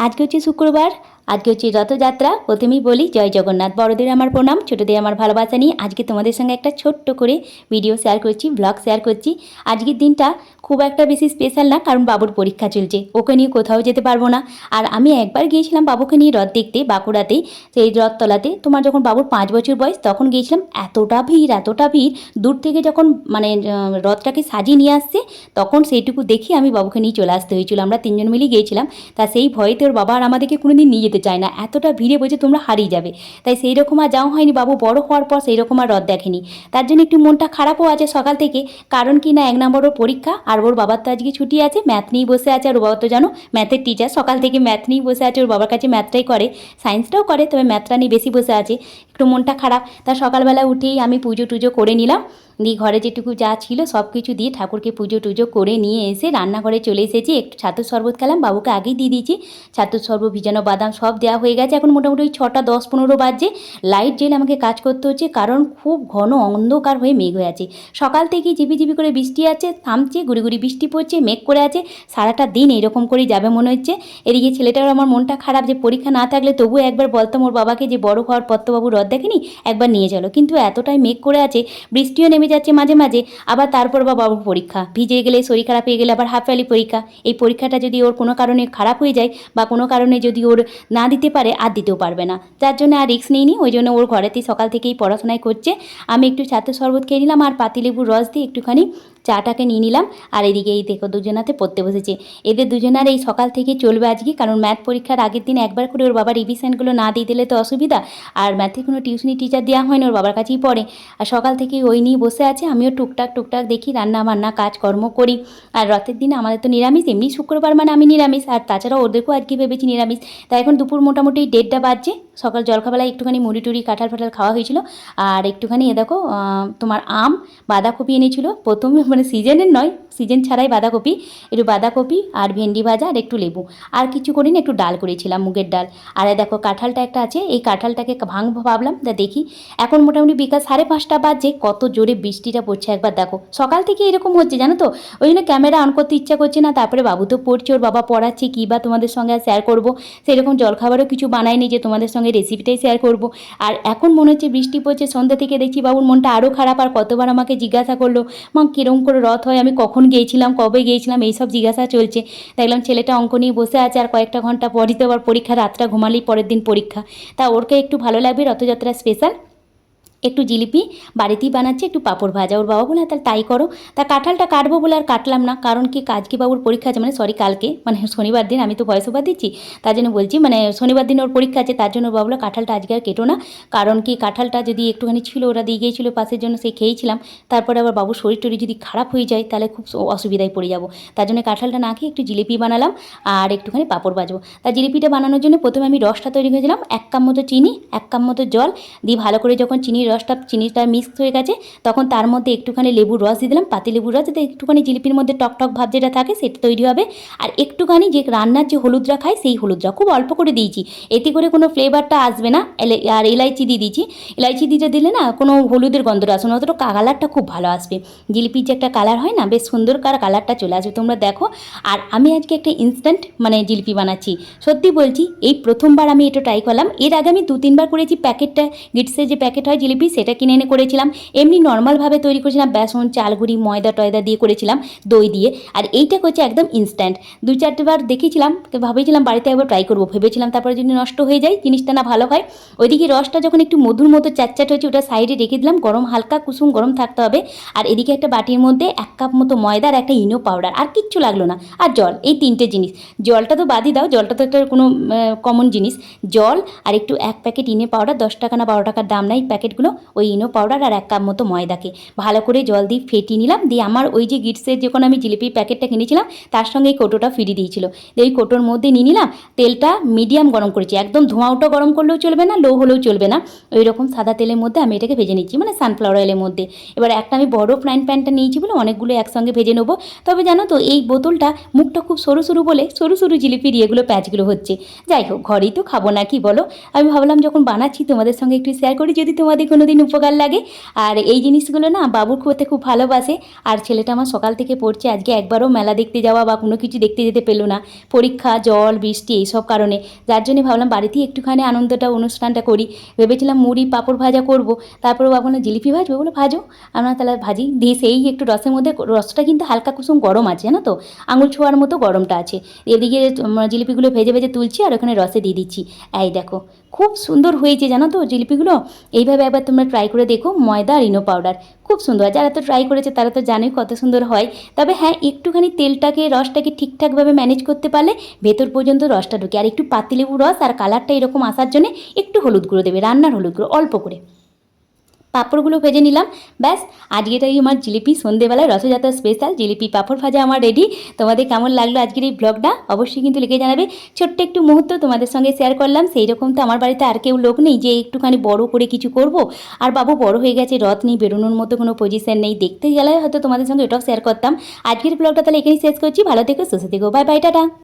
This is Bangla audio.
আজকে হচ্ছে শুক্রবার আজকে হচ্ছে রথযাত্রা। প্রথমেই বলি, জয় জগন্নাথ। বড়দের আমার প্রণাম, ছোটদের আমার ভালোবাসা নিয়ে আজকে তোমাদের সঙ্গে একটা ছোট্ট করে ভিডিও শেয়ার করছি ব্লগ শেয়ার করছি। আজকের দিনটা খুব একটা বেশি স্পেশাল না, কারণ বাবুর পরীক্ষা চলছে। ওকে নিয়ে কোথাও যেতে পারব না। আর আমি একবার গিয়েছিলাম বাবুকে নিয়ে রথ দেখতে, বাঁকুড়াতে, সেই রথতলাতে। তোমার যখন বাবুর পাঁচ বছর বয়স, তখন গিয়েছিলাম, এতটা ভিড় এতটা ভিড়। দূর থেকে যখন মানে রথটাকে সাজিয়ে নিয়ে আসছে, তখন সেইটুকু দেখে আমি বাবুকে নিয়ে চলে আসতে হয়েছিল। আমরা তিনজন মিলেই গিয়েছিলাম। তা সেই ভয়েতে ওর বাবা আর আমাদেরকে কোনোদিন নিয়ে যেতে চায় না, এতটা ভিড়ে বলছে তোমরা হারিয়ে যাবে। তাই সেই রকম আর যাওয়া হয়নি বাবু, বড় হওয়ার পর সেই রকম আর রথ দেখেনি। তার জন্য একটু মনটা খারাপও আছে সকাল থেকে, কারণ কি না, এক নম্বর ওর পরীক্ষা, আর ওর বাবার তো আজকে ছুটি আছে, ম্যাথ নিয়েই বসে আছে, আর ওর বাবা তো জানো, ম্যাথের টিচার সকাল থেকে ম্যাথ নিয়েই বসে আছে, ওর বাবার কাছে ম্যাথটাই করে সায়েন্সটাও করে, তবে ম্যাথটা নিয়ে বেশি বসে আছে, একটু মনটা খারাপ। তা সকালবেলা উঠেই আমি পুজো টুজো করে নিলাম, দিয়ে ঘরে যেটুকু যা ছিল সব কিছু দিয়ে ঠাকুরকে পুজো টুজো করে নিয়ে এসে রান্নাঘরে চলে এসেছি, একটু ছাতুর শরবত খেলাম, বাবুকে আগেই দিয়ে দিয়েছি, ছাতুর শরবত, ভিজানো বাদাম সব দেওয়া হয়ে গেছে। এখন মোটামুটি ওই ছটা দশ পনেরো বাজছে। লাইট জেলে আমাকে কাজ করতে হচ্ছে, কারণ খুব ঘন অন্ধকার হয়ে মেঘ হয়ে আছে। সকাল থেকেই ঝিপি ঝিপি করে বৃষ্টি আছে, থামছে, গুড়ি গুড়ি বৃষ্টি পড়ছে, মেঘ করে আছে। সারাটা দিন এরকম করেই যাবে মনে হচ্ছে। এদিকে ছেলেটার আমার মনটা খারাপ যে পরীক্ষা না থাকলে তবু একবার বলতাম ওর বাবাকে যে বড় হওয়ার পর তো বাবু রথ দেখেনি, একবার নিয়ে চলো। কিন্তু এতটাই মেঘ করে আছে, বৃষ্টিও নেমে যাচ্ছে মাঝে মাঝে। আবার তারপর বা বাবুর পরীক্ষা। ভিজে গেলে শরীর খারাপ হয়ে গেলে আবার হাফ পরীক্ষা। এই পরীক্ষাটা যদি ওর কোনো কারণে খারাপ হয়ে যায় বা কোনো কারণে যদি ওর না দিতে পারে আর দিতেও পারবে না। যার জন্য আর রিস্ক নিইনি, ওই জন্য ওর ঘরেতেই সকাল থেকেই পড়াশোনায় করছে। আমি একটু ছাত্র শরবত খেয়ে নিলাম আর পাতিলেবুর রস দিয়ে একটুখানি চাটাকে নিয়ে নিলাম। আর এদিকে এই দেখো দুজনাতে পড়তে বসেছে। এদের দুজনার এই সকাল থেকে চলবে আজকে, কারণ ম্যাথ পরীক্ষার আগের দিন একবার করে ওর বাবা রিভিশনগুলো না দিয়ে দিলে তো অসুবিধা। আর ম্যাথে কোনো টিউশনি টিচার দেওয়া হয় না ওর বাবার কাছেই পড়ে। আর সকাল থেকে ওই নিয়ে বসে আছে, আমিও টুকটাক টুকটাক দেখি, রান্না বান্না, কাজকর্ম করি। আর রথের দিন আমাদের তো নিরামিষ, এমনি শুক্রবার মানে আমি নিরামিষ। আর তাছাড়া ওদেরকেও আজকে ভেবেছি নিরামিষ। তাই এখন দুপুর মোটামুটি দেড়টা বাজছে। সকাল জলখাবেলায় একটুখানি মুড়ি টুড়ি, কাঁঠাল ফাটাল খাওয়া হয়েছিল। আর একটুখানি এ দেখো তোমার আম, বাঁধাকপি এনেছিল। প্রথমে মানে সিজনের নয়, সিজন ছাড়াই বাঁধাকপি, একটু বাঁধাকপি আর ভেন্ডি ভাজা আর একটু লেবু। আর কিছু করিনি একটু ডাল করেছিলাম, মুগের ডাল। আর দেখো কাঁঠালটা একটা আছে, এই কাঁঠালটাকে ভাঙবো ভাবলাম, তা দেখি। এখন মোটামুটি বিকাল সাড়ে পাঁচটা বাজছে কত জোরে বৃষ্টিটা পড়ছে একবার দেখো। সকাল থেকে এরকম হচ্ছে, জানো তো? ওই জন্য ক্যামেরা অন করতে ইচ্ছা করছে না, তারপরে বাবু তো পড়ছে, ওর বাবা পড়াচ্ছে, কী বা তোমাদের সঙ্গে আর শেয়ার করব? সেরকম জলখাবারও কিছু বানায়নি যে তোমাদের সঙ্গে রেসিপিটাই শেয়ার করব। আর এখন মনে হচ্ছে বৃষ্টি পড়ছে, সন্ধ্যা থেকে দেখছি বাবুর মনটা আরও খারাপ, আর কতবার আমাকে জিজ্ঞাসা করল, মা কীরকম করে রথ হয়, আমি কখন গিয়েছিলাম, কবে গিয়েছিলাম, এইসব জিজ্ঞাসা চলছে। দেখলাম ছেলেটা অঙ্ক নিয়ে বসে আছে আর কয়েকটা ঘণ্টা পরই তো আবার পরীক্ষা, রাতটা ঘুমালেই পরের দিন পরীক্ষা। তা ওরকে একটু ভালো লাগবে রথযাত্রা স্পেশাল একটু জিলিপি বাড়িতেই বানাচ্ছে, একটু পাঁপড় ভাজা। ওর বাবা বলে তাহলে তাই করো। তা কাঁঠালটা কাটবো বলে আর কাটলাম না, কারণ কি কাজকে বাবুর পরীক্ষা আছে মানে সরি কালকে মানে শনিবার দিন আমি তো ভয়েস ওভার দিচ্ছি, তার জন্য বলছি মানে শনিবার দিন ওর পরীক্ষা আছে, তার জন্য ওর বাবা বলল কাঁঠালটা আজকে আর কেটো না। কারণ কি কাঁঠালটা যদি একটুখানি ছিল, ওরা দিয়ে গিয়েছিল পাশের জন্য সে খেয়েছিলাম। তারপরে আবার বাবুর শরীর টরীর যদি খারাপ হয়ে যায়, তাহলে খুব অসুবিধায় পড়ে যাব। তার জন্য কাঁঠালটা না খেয়ে একটু জিলিপি বানালাম আর একটুখানি পাঁপড় ভাজবো। তা জিলিপিটা বানানোর জন্য প্রথমে আমি রসটা তৈরি করেছিলাম, এক কাপ মতো চিনি, এক কাপ মতো জল, দিয়ে ভালো করে যখন চিনির রসটা, চিনিটা মিক্স হয়ে গেছে, তখন তার মধ্যে একটুখানি লেবুর রস দিয়ে দিলাম। পাতি লেবুর রস যাতে একটুখানি জিলিপির মধ্যে টক টক ভাব যেটা থাকে সেটা তৈরি হবে। আর একটুখানি যে রান্নার যে হলুদরা খায় সেই হলুদরা খুব অল্প করে দিয়েছি। এতে করে কোনো ফ্লেভারটা আসবে না। আর এলাইচি দিয়ে দিয়েছি। এলাইচি দিতে দিলে না কোনো হলুদের গন্ধটা আসবে না, অতটা কালারটা খুব ভালো আসবে। জিলিপির যে একটা কালার হয় না, বেশ সুন্দর কার কালারটা চলে আসবে, তোমরা দেখো। আর আমি আজকে একটা ইনস্ট্যান্ট মানে জিলিপি বানাচ্ছি। সত্যি বলছি, এই প্রথমবার আমি এটা ট্রাই করলাম। এর আগে আমি দু তিনবার করেছি, প্যাকেটটা গিটসের যে প্যাকেট হয় জিলিপি সেটা কিনে এনে করেছিলাম। এমনি নর্মালভাবে তৈরি করেছিলাম, বেসন, চালগুড়ি, ময়দা, টয়দা দিয়ে করেছিলাম, দই দিয়ে। আর এইটা করছে একদম ইনস্ট্যান্ট দু চারটে বার দেখেছিলাম ভাবেছিলাম বাড়িতে একবার ট্রাই করব। ভেবেছিলাম তারপরে যদি নষ্ট হয়ে যায়, জিনিসটা না ভালো হয়। ওইদিকে রসটা যখন একটু মধুর মতো চ্যাটচ্যাট হয়েছে, ওটা সাইডে রেখে দিলাম, গরম, হালকা কুসুম গরম থাকতে হবে। আর এদিকে একটা বাটির মধ্যে এক কাপ মতো ময়দা আর একটা ইনো পাউডার আর কিচ্ছু লাগল না। আর জল, এই তিনটে জিনিস। জলটা তো বাদই দাও, জলটা তো একটা কোনো কমন জিনিস। জল আর একটু এক প্যাকেট ইনো পাউডার দশ টাকা না বারো টাকার দাম নাই প্যাকেটগুলো ওই ইনো পাউডার আর এক কাপ মতো ময়দাকে। ভালো করে জল দিয়ে ফেটিয়ে নিলাম, দিয়ে আমার ওই যে গিটসের যখন আমি জিলিপির প্যাকেটটা কিনেছিলাম, তার সঙ্গে এই কোটোটা ফিরিয়ে দিয়েছিল। দিয়ে ওই কোটোর মধ্যে নিয়ে নিলাম, তেলটা মিডিয়াম গরম করেছি। একদম ধোঁয়া ধোঁয়াওটা গরম করলেও চলবে না লো হলেও চলবে না। ওই রকম সাদা তেলের মধ্যে আমি এটাকে ভেজে নিচ্ছি মানে সানফ্লাওয়ার অয়েলের মধ্যে। এবার একটা আমি বড় ফ্রাইন প্যানটা নিয়েছি বলে অনেকগুলো একসঙ্গে ভেজে নেব। তবে জানো তো, এই বোতলটা মুখটা খুব সরু সরু বলে সরু সরু জিলিপির ইয়েগুলো প্যাচগুলো হচ্ছে। যাই হোক, ঘরেই তো খাব না কি বলো? আমি ভাবলাম যখন বানাচ্ছি তোমাদের সঙ্গে একটু শেয়ার করি, যদি তোমাদের কোনো দিন উপকার লাগে। আর এই জিনিসগুলো না বাবুর করতে খুব ভালোবাসে। আর ছেলেটা আমার সকাল থেকে পড়ছে, আজকে একবারও মেলা দেখতে যাওয়া বা কোনো কিছু দেখতে যেতে পেল না। পরীক্ষা জল বৃষ্টি এইসব কারণে। যার জন্য ভাবলাম বাড়িতেই একটুখানি আনন্দটা, অনুষ্ঠানটা করি। ভেবেছিলাম মুড়ি, পাঁপড় ভাজা করব। তারপরে ভাবলাম জিলিপি ভাজবো? বলে ভাজো। আমরা তাহলে ভাজি। দিয়ে সেই একটু রসের মধ্যে রসটা কিন্তু হালকা কুসুম গরম আছে, জানো তো? আঙুল ছোঁয়ার মতো গরমটা আছে। এদিকে জিলিপিগুলো ভেজে ভেজে তুলছি আর ওখানে রসে দিয়ে দিচ্ছি। এই দেখো খুব সুন্দর হয়েছে, জানো তো জিলিপিগুলো? এইভাবে একবার তোমরা ট্রাই করে দেখো, ময়দা আর ইনো পাউডার খুব সুন্দর। যারা তো ট্রাই করেছে, তারা তো জানে কত সুন্দর হয়। তবে হ্যাঁ একটুখানি তেলটাকে, রসটাকে ঠিকঠাকভাবে ম্যানেজ করতে পারলে ভেতর পর্যন্ত রসটা ঢুকে। আর একটু পাতিলেবু রস আর কালারটা এরকম আসার জন্য একটু হলুদ গুঁড়ো দেবে, রান্নার হলুদ গুঁড়ো, অল্প করে। পাঁপড়গুলো ভেজে নিলাম। ব্যাস আজকেটাই আমার জিলিপি সন্ধেবেলায় রথযাত্রা স্পেশাল জিলিপি পাঁপড় ভাজা আমার রেডি তোমাদের কেমন লাগল আজকের এই ব্লগটা অবশ্যই কিন্তু লিখে জানাবে। ছোট্ট একটু মুহূর্ত তোমাদের সঙ্গে শেয়ার করলাম। সেই রকম তো আমার বাড়িতে আর কেউ লোক নেই যে একটুখানি বড় করে কিছু করব। আর বাবু বড় হয়ে গেছে, রথ নেই, বেরোনোর মতো কোনো পজিশন নেই। দেখতে গেলে হয়তো তোমাদের সঙ্গে এটাও শেয়ার করতাম। আজকের ব্লগটা তাহলে এখানেই শেষ করছি। ভালো থেকো, সুস্থ থেকো। Bye bye tata.